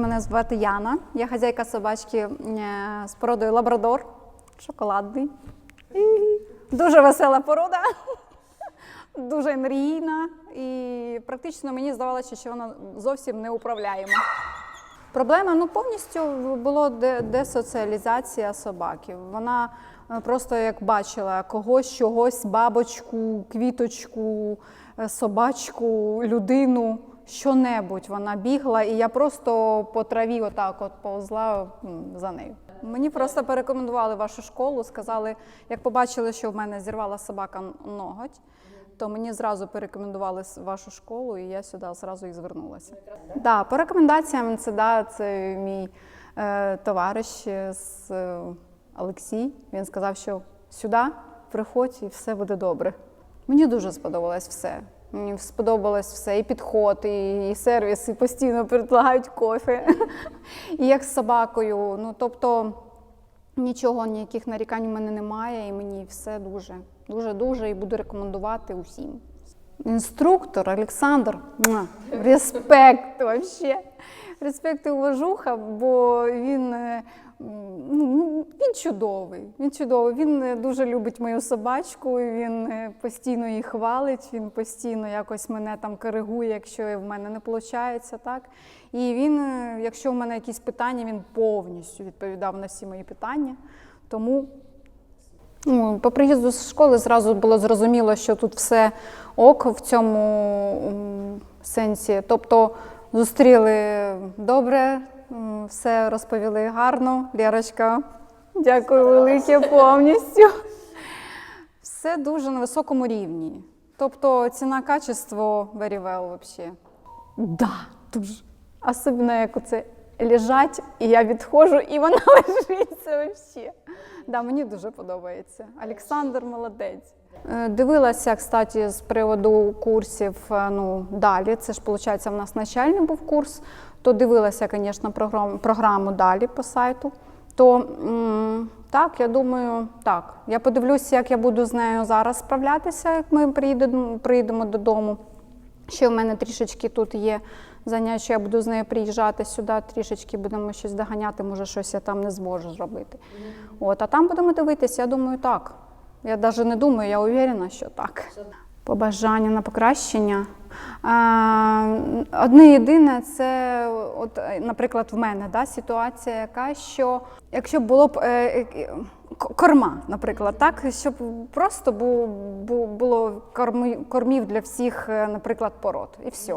Мене звати Яна, я хазяйка собачки е, з породою лабрадор, шоколадний. Дуже весела порода, дуже енергійна і практично мені здавалося, що вона зовсім не управляєма. Проблема ну повністю було де- десоціалізація собаки. Вона е, просто як бачила когось, чогось, бабочку, квіточку, е, собачку, людину, що-небудь. Вона бігла, і я просто по траві отак от повзла за нею. Мені просто порекомендували вашу школу, сказали, як побачили, що в мене зірвала собака ноготь, то мені зразу порекомендували вашу школу, і я сюди зразу і звернулася. Да, по рекомендаціям це да, це мій е, товариш з е, Олексій. Він сказав, що сюди приходь і все буде добре. Мені дуже сподобалось все. Мені сподобалось все, і підход, і, і сервіс, і постійно предлагають кофе. І як з собакою. Ну, тобто нічого, ніяких нарікань у мене немає, і мені все дуже, дуже, дуже і буду рекомендувати усім. Інструктор Олександр, респект вообще. Респект і уважуха, бо він, е, ну, він чудовий. Він чудовий. Він е, дуже любить мою собачку, він е, постійно її хвалить, він постійно якось мене там коригує, якщо в мене не виходить. Так? І він, якщо в мене якісь питання, він повністю відповідав на всі мої питання. Тому Ну, по приїзду з школи зразу було зрозуміло, що тут все ок в цьому сенсі. Тобто зустріли добре, все розповіли гарно. Лєрочка, дякую велике повністю. Все дуже на високому рівні. Тобто ціна качество very well взагалі. Да, дуже. Особливо як оце лежать, і я відходжу, і вона лежить. Це взагалі. Да, мені дуже подобається. Олександр молодець. Е, Дивилася, кстати, з приводу курсів е, ну, далі. Це ж, виходить, в нас начальний був курс, то дивилася, звісно, програму, програму далі по сайту. То так, я думаю, так. Я подивлюся, як я буду з нею зараз справлятися, як ми приїдемо, приїдемо додому. Ще в мене трішечки тут є заняття, що я буду з нею приїжджати сюди, трішечки будемо щось доганяти, може, щось я там не зможу зробити. От, а там будемо дивитися, я думаю, так. Я навіть не думаю, я уверена, що так. Побажання на покращення. Одне єдине, це, от, наприклад, в мене да, ситуація яка, що якщо було б е, е, корма, наприклад, так, щоб просто бу, бу, було кормі- кормів для всіх, е, наприклад, пород, і все.